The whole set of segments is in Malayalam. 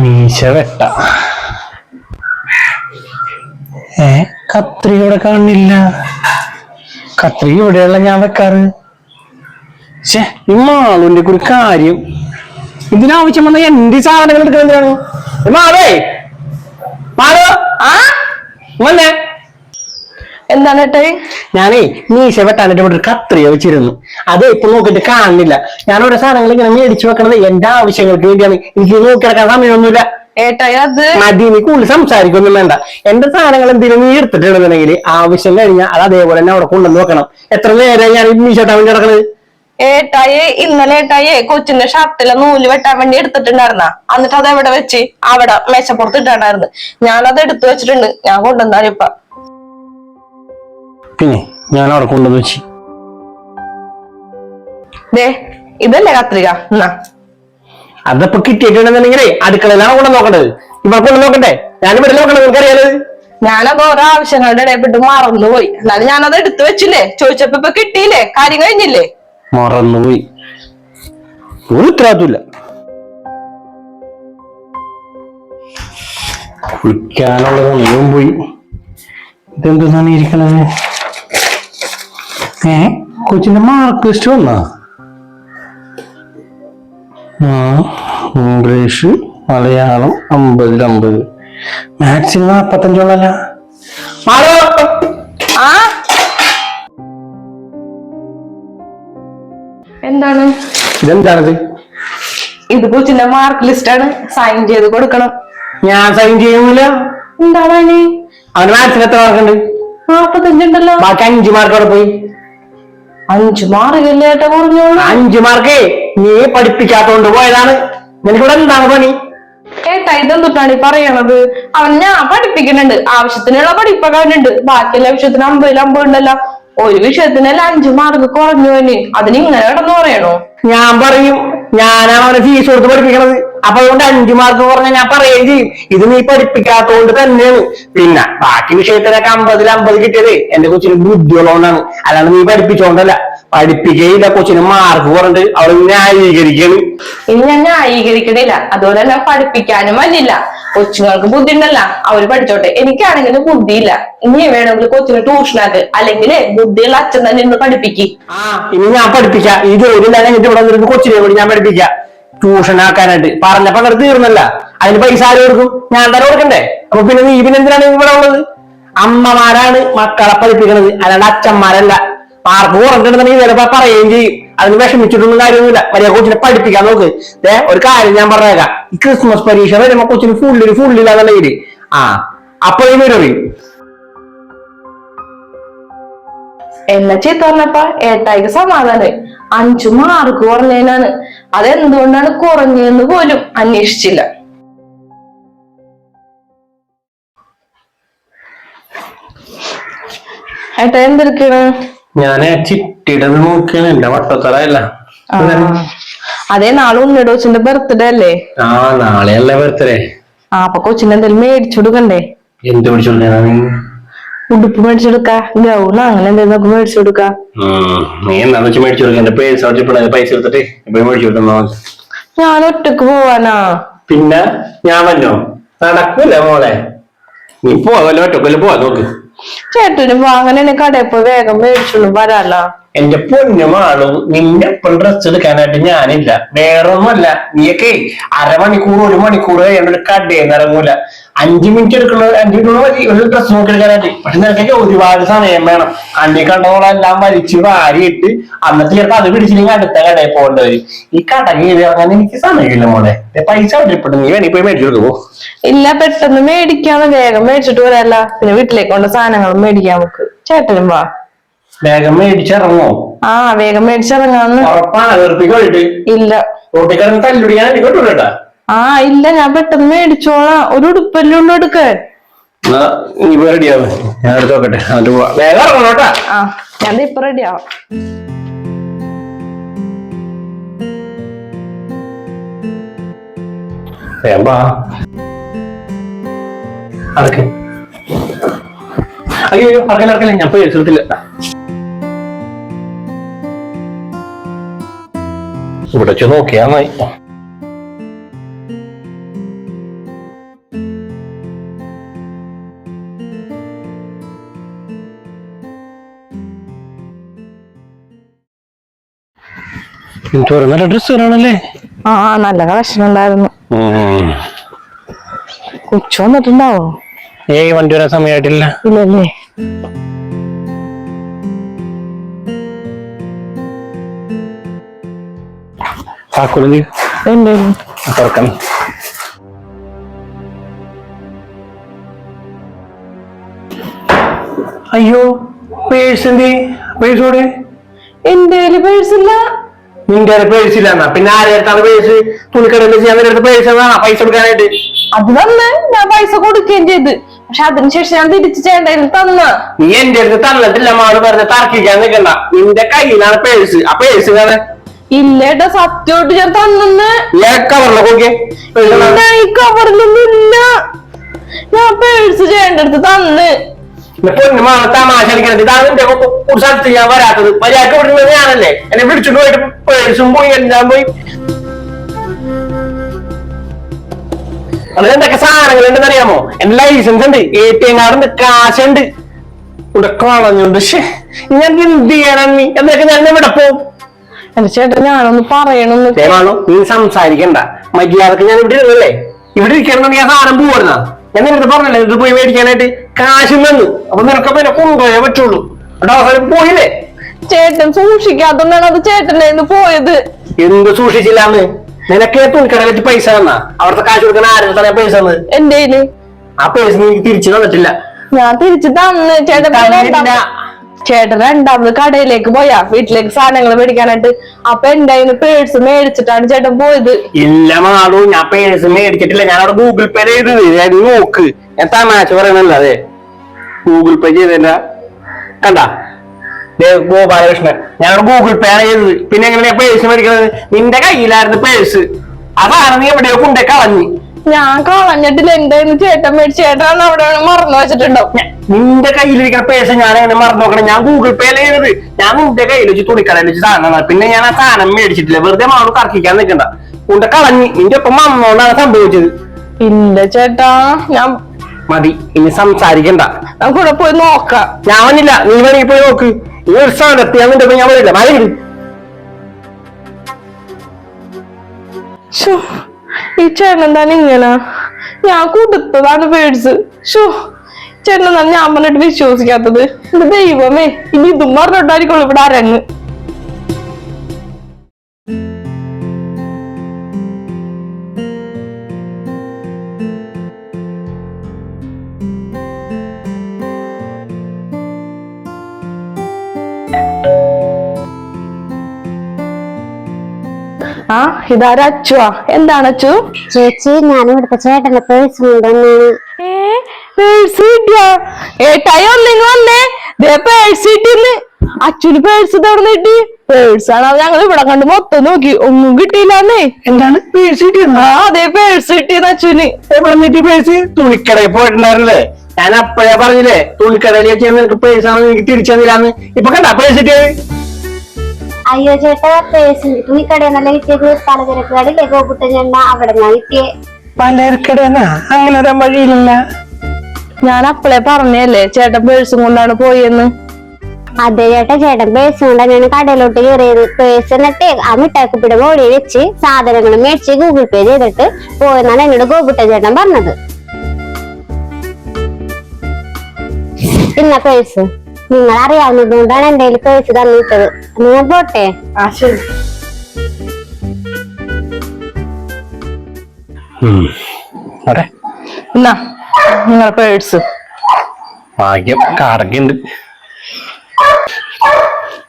മീശ ഏ കത്രി ഇവിടെ കാണില്ല കത്രി ഇവിടെയുള്ള ഞാൻ വെക്കാറ്. ഈ മാളുവിന്റെ ഒരു കാര്യം. ഇതിനാവശ്യം വന്ന എന്റെ സാധനങ്ങൾ എടുക്കുന്നതാണ് ഇമാളേ മാളോ ആ വന്നേ. എന്താണ് ഏട്ടായി? ഞാനേ മീശ വെട്ടാനായിട്ട് ഇവിടെ ഒരു കത്രിയ വെച്ചിരുന്നു. അത് ഇപ്പൊ നോക്കിട്ട് കാണുന്നില്ല. ഞാൻ ഓരോ സാധനങ്ങൾ ഇങ്ങനെ മേടിച്ചു വെക്കണത് എന്റെ ആവശ്യങ്ങൾക്ക് വേണ്ടിയാണ്. എനിക്ക് നോക്കിയെടുക്കാൻ സമയമൊന്നുമില്ല. ഏട്ടായി അത്? മതി നീ കൂടുതൽ സംസാരിക്കൊന്നും വേണ്ട. എന്റെ സാധനങ്ങൾ എന്തെങ്കിലും നീ എടുത്തിട്ടുണ്ടെന്നുണ്ടെങ്കിൽ ആവശ്യം കഴിഞ്ഞാൽ അത് അതേപോലെ തന്നെ അവിടെ കൊണ്ടുവന്ന് വെക്കണം. എത്ര നേരം ഞാൻ മീശോട്ടാൻ വേണ്ടി നടക്കണത്? ഏട്ടായി ഇന്നലെ ഏട്ടായി കൊച്ചിന്റെ ഷർട്ടിലെ നൂൽ വെട്ടാൻ വേണ്ടി എടുത്തിട്ടുണ്ടായിരുന്ന? എന്നിട്ട് അത് എവിടെ വെച്ച്? അവിടെ മേശപ്പുറത്ത് ഇട്ടാണ്ടായിരുന്നു ഞാനത് എടുത്തു വെച്ചിട്ടുണ്ട്. ഞാൻ കൊണ്ടുവന്നാലും ഇപ്പൊ. പിന്നെ ഞാൻ അവിടെ കൊണ്ടുവന്ന് വെച്ചി. ദേ ഇതല്ലേ കത്രിക. എന്നാ. അതപ്പോ കിട്ടിയിട്ടുണ്ടെന്നുണ്ടെങ്കിലേ അടുക്കളയിലാണ് കൊണ്ടു നോക്കേണ്ടത്? ഇവിടെ കൊണ്ടു നോക്കണ്ടേ? ഞാൻ ഇവിടെ നോക്കണത് നിനക്കറിയാലോ ഞാനത് ഓരോ ആവശ്യങ്ങളുടെ ഇടയിൽപ്പെട്ട് മറന്നുപോയി. എന്നാലും ഞാനത് എടുത്തു വെച്ചില്ലേ? ചോദിച്ചപ്പോ ഇപ്പൊ കിട്ടിയില്ലേ? കാര്യം കഴിഞ്ഞില്ലേ? മറന്നുപോയി. ഒരു ഉത്തരവാദിത്തമില്ല കുളിക്കാനുള്ള സമയവും പോയി ഇതെന്താണ് ഇരിക്കണത്? ഏ? കൊച്ചിന്റെ മാർക്ക് ലിസ്റ്റ് വന്നാ? ആ ഇംഗ്ലീഷ് മലയാളം അമ്പതിൽ അമ്പത്. മാത്സിന് നാപ്പത്തഞ്ചോളല്ല എന്താണ്? ഇതെന്താണത്? ഇത് കൊച്ചിന്റെ മാർക്ക് ലിസ്റ്റ് ആണ്. സൈൻ ചെയ്ത് കൊടുക്കണം. ഞാൻ സൈൻ ചെയ്യൂല എന്താണ് അവന് മാത്സിന് എത്ര മാർക്കുണ്ട് നാപ്പത്തഞ്ചുണ്ടല്ലോ. ബാക്കി അഞ്ചു മാർക്ക് അവിടെ പോയി. അഞ്ചു മാർക്കല്ലേ ഏട്ടാ കുറഞ്ഞോളൂ? അഞ്ചു മാർക്കേ നീ പഠിപ്പിക്കാത്തോണ്ട് പോയതാണ്. നിനക്കിവിടെ എന്താണ് പണി? ഏട്ടാ ഇതെന്തൊട്ടാണ് ഈ പറയണത്? അവൻ ഞാൻ പഠിപ്പിക്കുന്നുണ്ട്. ആവശ്യത്തിനുള്ള പഠിപ്പൊക്കെ അവനുണ്ട്. ബാക്കിയുള്ള വിഷയത്തിന് അമ്പതിൽ അമ്പത് ഉണ്ടല്ലോ. ഒരു വിഷയത്തിനല്ല അഞ്ചു മാർക്ക് കുറഞ്ഞു അതിന് ഇങ്ങനെ കിടന്നു പറയണോ? ഞാൻ പറയും. ഞാനാണ് അവനെ ഫീസ് കൊടുത്ത് പഠിപ്പിക്കണത്. അപ്പൊ അതുകൊണ്ട് അഞ്ചു മാർക്ക് കുറഞ്ഞ ഞാൻ പറയുകയും ചെയ്യും. ഇത് നീ പഠിപ്പിക്കാത്തതുകൊണ്ട് തന്നെയാണ്. പിന്നെ ബാക്കി വിഷയത്തിനൊക്കെ അമ്പതിൽ അമ്പത് കിട്ടിയത് എന്റെ കൊച്ചിന് ബുദ്ധിയുള്ളതുകൊണ്ടാണ് അല്ലാണ്ട് നീ പഠിപ്പിച്ചോണ്ടല്ല. പഠിപ്പിക്കുകയില്ല കൊച്ചിന് മാർക്ക് കുറഞ്ഞിട്ട് അവൾ ന്യായീകരിക്കാണ് ഇനി ഞാൻ ന്യായീകരിക്കണില്ല. അതുപോലെ തന്നെ പഠിപ്പിക്കാനും പറ്റില്ല കൊച്ചുങ്ങൾക്ക് ബുദ്ധി ഉണ്ടല്ല അവർ പഠിച്ചോട്ടെ. എനിക്കാണെങ്കിൽ ബുദ്ധിയില്ല. ഇനി വേണമെങ്കിൽ കൊച്ചിന് ട്യൂഷനാക്ക് അല്ലെങ്കിൽ ബുദ്ധിയുള്ള അച്ഛൻ തന്നെ ഇന്ന് പഠിപ്പിക്കും. ആ ഇനി ഞാൻ പഠിപ്പിക്കാം. ഈ ജോലി ഇവിടെ കൊച്ചിനെ കൂടി ഞാൻ പഠിപ്പിക്കാം. ട്യൂഷൻ ആക്കാനായിട്ട് പറഞ്ഞപ്പോ അങ്ങനെ തീർന്നല്ല. അതിന് പൈസ ആര് കൊടുക്കും? ഞാൻ തന്നെ കൊടുക്കണ്ടേ? അപ്പൊ പിന്നെ നീ പിന്നെ എന്തിനാണ് ഇവിടെ ഉള്ളത്? അമ്മമാരാണ് മക്കളെ പഠിപ്പിക്കുന്നത് അല്ലാണ്ട് അച്ഛന്മാരല്ല. മാർക്ക് കുറഞ്ഞിട്ടുണ്ടെന്നുണ്ടെങ്കിൽ ചിലപ്പോ പറയുകയും ചെയ്യും. അതിന് വിഷമിച്ചിട്ടൊന്നും കാര്യമൊന്നുമില്ല. വലിയ കൊച്ചിനെ പഠിപ്പിക്കാൻ നോക്ക്. ഏ ഒരു കാര്യം ഞാൻ പറഞ്ഞേക്കാം. ഈ ക്രിസ്മസ് പരീക്ഷ വരുമ്പോ കൊച്ചിന് ഫുള്ളിൽ ഫുള്ളില്ലാന്നുണ്ടെങ്കിൽ ആ അപ്പൊ ഈ വരും എന്നെ ചീത്ത പറഞ്ഞപ്പോ ഏട്ടായിക്ക് സമാധാനമായി അഞ്ചു മാർക്ക് കുറഞ്ഞതിനാണ് അതെന്തുകൊണ്ടാണ് കുറഞ്ഞതെന്ന് പോലും അന്വേഷിച്ചില്ല. ഏട്ടാ എന്തെടുക്കാണ്? ഞാൻ ചിട്ടിടന്ന് നോക്കിയാണ് എന്റെ വട്ടത്തറയല്ല. അതെ നാളെ ഉണ്ണിടോച്ചിന്റെ ബർത്ത്ഡേ അല്ലേ? ആ നാളെ അല്ലേ ബർത്ത്ഡേ ആ അപ്പൊ കൊച്ചിന് എന്തെങ്കിലും മേടിച്ചു കൊടുക്കണ്ടേ എന്ത് പിടിച്ചോണ്ടാണ് ഉടുപ്പ് മേടിച്ചെടുക്ക ഗൗൺ അങ്ങനെ എന്തെങ്കിലും മേടിച്ചു കൊടുക്ക. നീ എന്താന്ന് വെച്ചാൽ മേടിച്ചു കൊടുക്കാം. എന്റെ പേഴ്സ് അവിടെ പൈസ എടുത്തിട്ട് ഇപ്പൊ മേടിച്ചു കൊടുക്കുന്നോ ഞാൻ ഒറ്റയ്ക്ക് പോവാനാ? പിന്നെ ഞാൻ വന്നോ? നടക്കൂല മോളെ. നീ പോവല്ലോ ഒറ്റക്കല്ലേ പോവാ നോക്ക്. ചേട്ടന് അങ്ങനെ കടയിൽ പോയി വേഗം മേടിച്ചോളും വരാലോ. എന്റെ പൊന്നുമാളു നിന്റെ ഒപ്പം ഡ്രസ് എടുക്കാനായിട്ട് ഞാനില്ല. വേറൊന്നുമല്ല. നീയൊക്കെ അരമണിക്കൂർ ഒരു മണിക്കൂർ കഴിയേണ്ട ഒരു കടയിൽ നിന്ന് ഇറങ്ങൂല. അഞ്ചു മിനിറ്റ് എടുക്കണ അഞ്ചു മിനിറ്റ് മതി ഒരു ഡ്രസ് നോക്കി എടുക്കാനായിട്ട് പക്ഷെ നിനക്കൊക്കെ ഒരുപാട് സമയം വേണം. അണ്ടി കണ്ടോളെല്ലാം വലിച്ചു വാരിയിട്ട് അന്നത്തെ ചിലപ്പോ അത് പിടിച്ചില്ലെങ്കിൽ അടുത്ത കടയിൽ പോകേണ്ടി വരും ഈ കട കയറി ഇറങ്ങാൻ എനിക്ക് സമയമില്ല മോളെ. പൈസ അവരിപ്പെട്ടു നീ വേണി പോയി മേടിച്ചു ഇല്ല പെട്ടെന്ന് മേടിക്കാന്ന് വേഗം മേടിച്ചിട്ട് വരാല്ല പിന്നെ വീട്ടിലേക്ക് കൊണ്ട് സാധനങ്ങൾ മേടിക്കാൻ നമുക്ക്. ചേട്ടനും വാ. വേഗം മേടിച്ചിറങ്ങോ? ആ വേഗം മേടിച്ചിറങ്ങാന്ന്. ഉറപ്പാണ് വെറുപ്പിക്കോട്ട് ഇല്ല. റോട്ടിക്കിറങ്ങി തല്ലുടിയാൻ എനിക്ക് കിട്ടൂലട്ടാ ആ ഇല്ല ഞാൻ പെട്ടെന്ന് മേടിച്ചോളാം. ഒരു ഉടുപ്പല്ലേ ഉള്ളു എടുക്കാൻ നീ റെഡിയാവും ഞാൻ എടുത്ത് നോക്കട്ടെ. എന്നിട്ട് പോവാ. വേഗം ഇറങ്ങണം കേട്ടാ. ആ ഞാൻ ഇപ്പൊ റെഡി ആവാം. വേഗം വാ. അടക്ക്. അയ്യോ അറക്കല ഞാൻ പോയി എടുത്തില്ല ഇവിടെ വെച്ച് നോക്കിയാ നന്നായി നല്ല ഡ്രസ്സുകളാണല്ലേ കൊച്ചു വന്നിട്ടുണ്ടാവോ? ഏയ് വണ്ടി വരാൻ സമയമായിട്ടില്ല ഇല്ലല്ലേ? താക്കോൽ തുറക്കണം. അയ്യോ പേഴ്സ് എന്തി? പേഴ്സ് കൂടെ എന്റെ പേഴ്സ് ഇല്ല. നിന്റെ പേഴ്സ് ഇല്ല പിന്നെ ആരെടുത്താണ് പേഴ്സ് തുണിക്കടയിൽ ചെയ്യാൻ നേരത്തെ പേഴ്സ് എന്നാണ് പൈസ കൊടുക്കാനായിട്ട്. അത് തന്ന്. ഞാൻ പൈസ കൊടുക്കുകയും ചെയ്ത്. പക്ഷെ അതിനുശേഷം ഞാൻ തിരിച്ചു ചേട്ടയിൽ തന്ന. നീ എന്റെ അടുത്ത് തന്നിട്ടില്ല മാട് പറഞ്ഞ് തർക്കിക്കാൻ നിൽക്കണ്ട നിന്റെ കയ്യിലാണ് പേഴ്സ് ആ പേഴ്സ് കാണാൻ ഇല്ലേട്ടാ സത്യമായിട്ട് ഞാൻ ഈ കവറിലൊന്നും ഇല്ല. ഞാൻ പേഴ്സ് ചേട്ടന്റെ അടുത്ത് തന്ന്. തമാശ ഞാൻ വരാത്തത്. മര്യാദയ്ക്ക് വിടുന്നത് ഞാനല്ലേ? എന്നെ പോയിട്ട് പേഴ്സും പോയി എല്ലാം പോയി. അതിലെന്തൊക്കെ സാധനങ്ങൾ ഉണ്ടെന്ന് അറിയാമോ? എന്റെ ലൈസൻസ് ഉണ്ട് എ ടി എം കാർഡ് ഉണ്ട് കാശുണ്ട് ഇവിടെ കളഞ്ഞുണ്ട് ഞാൻ എന്ത് ചെയ്യാനാ നീ? എന്നൊക്കെ ഞാൻ ഇവിടെ പോവും എന്റെ ചേട്ടൻ ഞാനൊന്ന് പറയണമെന്ന് ദയവാണോ നീ സംസാരിക്കണ്ട. മര്യാദയ്ക്ക് ഞാൻ ഇവിടെ ഇരുന്നല്ലേ ഇവിടെ ഇരിക്കണം ഞാൻ സാധനം പോവായിരുന്ന? ഞാൻ നിനക്ക് പറഞ്ഞല്ലേ ഇത് പോയി മേടിക്കാനായിട്ട് കാശും വന്നു. അപ്പൊ നിനക്കപ്പൊ എന്നെ കൊണ്ടുപോയേ പറ്റുള്ളൂ. അവിടെ അവസാനം പോയില്ലേ? ചേട്ടൻ സൂക്ഷിക്കാത്തോണ്ടാണ് അത് ചേട്ടന്റെ കയ്യിന്ന് പോയത്. എന്ത് സൂക്ഷിച്ചില്ലാന്ന്? നിനക്ക് തുണിക്കട വെച്ച് പൈസ തന്നാ? അവിടുത്തെ കാശ് കൊടുക്കാൻ ആരും തന്നെ പൈസ തന്നത് എന്റെ കയ്യിൽ. ആ പൈസ നീ തിരിച്ചു തന്നിട്ടില്ല. ഞാൻ തിരിച്ചു തന്ന്. ചേട്ടൻ പിന്നെ. ചേട്ടൻ രണ്ടാമത് കടയിലേക്ക് പോയാ. വീട്ടിലേക്ക് സാധനങ്ങൾ മേടിക്കാനായിട്ട്. അപ്പൊ എന്റെ പേഴ്സ് മേടിച്ചിട്ടാണ് ചേട്ടൻ പോയത്. ഇല്ല മാളു ഞാൻ പേഴ്സ് മേടിച്ചിട്ടില്ല. ഞാൻ അവിടെ ഗൂഗിൾ പേ ചെയ്തത് നോക്ക്. ഞാൻ തമാശ പറയണല്ലോ അതെ. ഗൂഗിൾ പേ ചെയ്തല്ല കണ്ട? ഗോപാലകൃഷ്ണൻ. ഞാൻ ഗൂഗിൾ പേ ആണ് ചെയ്തത് പിന്നെ എങ്ങനെയാ പേഴ്സ് മേടിക്കുന്നത് നിന്റെ കയ്യിലായിരുന്നു പേഴ്സ് അതാണ് നീ എവിടെയോ കൊണ്ടേ കളഞ്ഞു. ഞാൻ കളഞ്ഞിട്ടില്ല. എന്തായിരുന്നു ചേട്ടൻ മേടിച്ച്? ചേട്ടനാണ് അവിടെ മറന്നു വെച്ചിട്ടുണ്ടാവും. നിന്റെ കയ്യിലിരിക്കുന്ന പേശ ഞാൻ എങ്ങനെ മറന്നു നോക്കണം ഞാൻ ഗൂഗിൾ പേ ചെയ്തത് ഞാൻ നിന്റെ കയ്യിൽ വെച്ച് തുണിക്കടയിൽ വെച്ച് സാധനം പിന്നെ ഞാൻ ആ സാധനം മേടിച്ചിട്ടില്ല. വെറുതെ മാളു കറക്കിക്കാൻ നിൽക്കണ്ട. കൊണ്ട് കളഞ്ഞ്. നിന്റെ ഒപ്പം മറന്നോണ്ടാണ് സംഭവിച്ചത്. ഇല്ല ചേട്ടാ ഞാൻ മതി. ഇനി സംസാരിക്കണ്ട. നമുക്കിവിടെ പോയി നോക്കാം. ഞാൻ വന്നില്ല. നീ വേണമെങ്കിൽ പോയി നോക്ക്. ഈ ഒരു സ്ഥാനത്ത് ഞാൻ നിന്റെ ഞാൻ വരില്ല. മതി ഈ ചേട്ടൻ തന്നെ ഇങ്ങനെ ഞാൻ കൊടുത്തതാണ് പേടിച്ച്. ഷോ ചേട്ടൻ എന്താണ് ഞാൻ പറഞ്ഞിട്ട് വിശ്വസിക്കാത്തത്. ദൈവമേ ഇനി ഇതും പറഞ്ഞിട്ടായിരിക്കും ഇവിടെ അരങ്ങ് ആ ഇതാരാ അച്ചുവാ എന്താണ് അച്ചു? ചേച്ചി ഞാൻ ഇവിടുത്തെ ചേട്ടന്റെ പേഴ്സ് കൊണ്ടുവന്നാണ് പേഴ്സ് കിട്ടിയാ? ഏട്ടായി ഒന്നിങ്ങ് വന്നേ. ദേ പേഴ്സ് കിട്ടിന്ന് അച്ഛന് പേഴ്സ് തുറന്ന് കിട്ടി. പേഴ്സ് ആണ്. അത് ഞങ്ങൾ ഇവിടെ കണ്ട് മൊത്തം നോക്കി. ഒന്നും കിട്ടിയില്ലാന്നേ എന്താണ്? പേഴ്സ് കിട്ടിയെന്ന്? ആ അതെ പേഴ്സ് കിട്ടിയെന്ന് അച്ഛന് പേഴ്സ് തുണിക്കടയിൽ പോയിട്ടുണ്ടായിരുന്നല്ലേ? ഞാൻ അപ്പോഴേ പറഞ്ഞില്ലേ തുണിക്കടയിൽ വെച്ച് നിനക്ക് പേഴ്സ് ആണ് എനിക്ക് തിരിച്ചു തന്നില്ലാന്ന് ഇപ്പൊ കണ്ട പേഴ്സ് കിട്ടിയത്? അയ്യോ ചേട്ടാ പേഴ്സ് തുണി നല്ല കിട്ടിയത് പലചരക്ക് കടയിലെ ഗോപുട്ട ചെണ്ട അവിടെ നിന്നാ കിട്ടിയേ. പലർക്കടന്നാ അങ്ങനെ ഒരു വഴിയില്ല. ഞാൻ അപ്പളെ പറഞ്ഞല്ലേ ചേട്ടൻ പേഴ്സും കൊണ്ടാണ് പോയെന്ന്. അതെ ചേട്ടാ ചേട്ടൻ പേഴ്സ് കൊണ്ടാണ് കടയിലോട്ട് കയറിയത്. പേഴ്സ് എന്നിട്ട് ആ മിഠായിക്കുപ്പിയുടെ മോളിൽ വെച്ച് സാധനങ്ങൾ മേടിച്ച് ഗൂഗിൾ പേ ചെയ്തിട്ട് പോയെന്നാണ് എന്നോട് ഗോപുട്ട ചേട്ടൻ പറഞ്ഞത്. ഇന്ന പേഴ്സ്. നിങ്ങൾ അറിയാവുന്നത് കൊണ്ടാണ് എന്റെ പേഴ്സ് തന്നിട്ടത്. നിങ്ങൾ പോട്ടെ? ആ ശരി. അതെ. എന്നാ നിങ്ങളെ പേഴ്സ് ഭാഗ്യം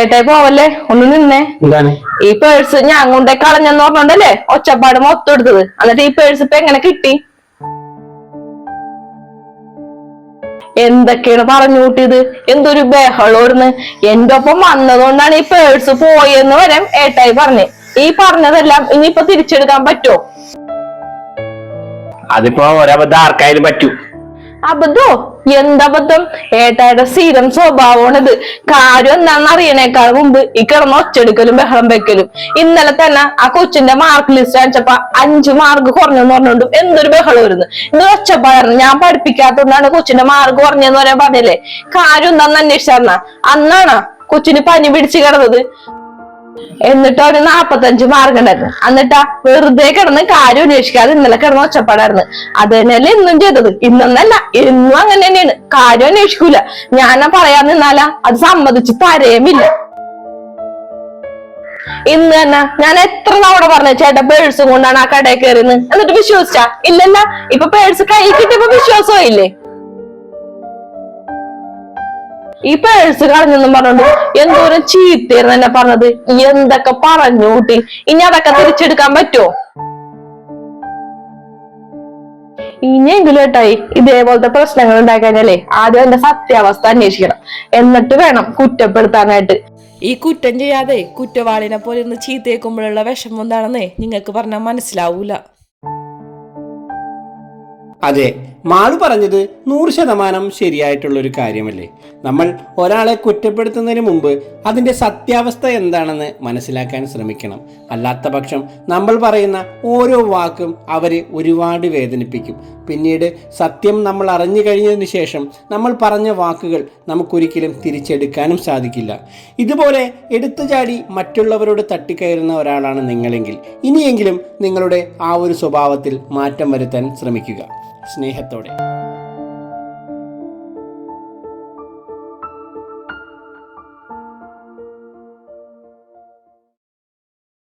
ഏട്ടായി പോവല്ലേ? ഒന്ന് നിന്നേ. എന്താണ്? ഈ പേഴ്സ് ഞാൻ കൊണ്ടേ കളഞ്ഞെന്ന് പറഞ്ഞോണ്ടല്ലേ? ഒച്ചപ്പാട് മൊത്തം എടുത്തത്. എന്നിട്ട് ഈ പേഴ്സ് ഇപ്പൊ എങ്ങനെ കിട്ടി? എന്തൊക്കെയാണ് പറഞ്ഞു കൂട്ടിയത്? എന്തൊരു ബഹളോർന്ന് എന്റെ ഒപ്പം വന്നതുകൊണ്ടാണ് ഈ പേഴ്സ് പോയെന്ന് വരെ ഏട്ടായി പറഞ്ഞു. ഈ പറഞ്ഞതെല്ലാം ഇനിയിപ്പൊ തിരിച്ചെടുക്കാൻ പറ്റുമോ അതിപ്പോ ഒരബദ്ധം ആർക്കായാലും പറ്റൂ. അബദ്ധോ? എന്തബദ്ധം ഏട്ടായുടെ സ്ഥിരം സ്വഭാവമാണിത്. കാര്യം എന്താണെന്ന് അറിയണേക്കാൾ മുമ്പ് ഈ ഒച്ചെടുക്കലും ബഹളം വെക്കലും. ഇന്നലെ തന്നെ ആ കൊച്ചിന്റെ മാർക്ക് ലിസ്റ്റ് അയച്ചപ്പോ അഞ്ചു മാർക്ക് കുറഞ്ഞെന്ന് പറഞ്ഞോണ്ടും എന്തൊരു ബഹളം വരുന്നു ഇത് ഒച്ചപ്പായിരുന്നു ഞാൻ പഠിപ്പിക്കാത്തോണ്ടാണ് കൊച്ചിന്റെ മാർക്ക് കുറഞ്ഞെന്ന് പറയാൻ പറഞ്ഞില്ലേ? കാര്യം എന്താന്ന് അന്വേഷിച്ചാർന്ന അന്നാണ് കൊച്ചിന് പനി പിടിച്ച് കിടന്നത്? എന്നിട്ട് അവന് നാപ്പത്തഞ്ച് മാർക്ക് ഉണ്ടായിരുന്നു. എന്നിട്ടാ വെറുതെ കിടന്ന് കാര്യം അന്വേഷിക്കാതെ ഇന്നലെ കിടന്ന് ഒച്ചപ്പാടായിരുന്നു. അത് തന്നെയല്ലേ ഇന്നും ചെയ്തത്. ഇന്നൊന്നല്ല എന്നും അങ്ങനെ തന്നെയാണ്. കാര്യം അന്വേഷിക്കൂല. ഞാനാ പറയാൻ നിന്നാലാ അത് സമ്മതിച്ച് തരയുമില്ല ഇന്ന് തന്നെ ഞാൻ എത്ര തവണ പറഞ്ഞു ചേട്ടാ പേഴ്സും കൊണ്ടാണ് ആ കടയിൽ കയറിയെന്ന്. എന്നിട്ട് വിശ്വസിച്ചാ? ഇല്ലല്ല ഇപ്പൊ പേഴ്സ് കൈ കിട്ടിയപ്പോ വിശ്വാസവും ഈ പേഴ്സ് കളഞ്ഞെന്നും പറഞ്ഞോണ്ട് എന്തോരം ചീത്തയായിരുന്നു എന്നെ പറഞ്ഞത്. എന്തൊക്കെ പറഞ്ഞു കൂട്ടി? ഇനി അതൊക്കെ തിരിച്ചെടുക്കാൻ പറ്റുമോ ഇനിയെങ്കിലും ഏട്ടായി ഇതേപോലത്തെ പ്രശ്നങ്ങൾ ഉണ്ടായി കഴിഞ്ഞാലേ ആദ്യം എന്റെ സത്യാവസ്ഥ അന്വേഷിക്കണം. എന്നിട്ട് വേണം കുറ്റപ്പെടുത്താനായിട്ട്. ഈ കുറ്റം ചെയ്യാതെ കുറ്റവാളിനെ പോലെ ഒന്ന് ചീത്തേക്കുമ്പോഴുള്ള വിഷമം എന്താണെന്നേ നിങ്ങൾക്ക് പറഞ്ഞാൽ മനസ്സിലാവൂല. അതെ മാളു പറഞ്ഞത് നൂറ് ശതമാനം ശരിയായിട്ടുള്ള ഒരു കാര്യമല്ലേ? നമ്മൾ ഒരാളെ കുറ്റപ്പെടുത്തുന്നതിന് മുമ്പ് അതിന്റെ സത്യാവസ്ഥ എന്താണെന്ന് മനസ്സിലാക്കാൻ ശ്രമിക്കണം. അല്ലാത്ത പക്ഷം നമ്മൾ പറയുന്ന ഓരോ വാക്കും അവരെ ഒരുപാട് വേദനിപ്പിക്കും. പിന്നീട് സത്യം നമ്മൾ അറിഞ്ഞു കഴിഞ്ഞതിന് ശേഷം നമ്മൾ പറഞ്ഞ വാക്കുകൾ നമുക്കൊരിക്കലും തിരിച്ചെടുക്കാനും സാധിക്കില്ല. ഇതുപോലെ എടുത്തുചാടി മറ്റുള്ളവരോട് തട്ടിക്കയറുന്ന ഒരാളാണ് നിങ്ങളെങ്കിൽ ഇനിയെങ്കിലും നിങ്ങളുടെ ആ ഒരു സ്വഭാവത്തിൽ മാറ്റം വരുത്താൻ ശ്രമിക്കുക. സ്നേഹത്തോടെ.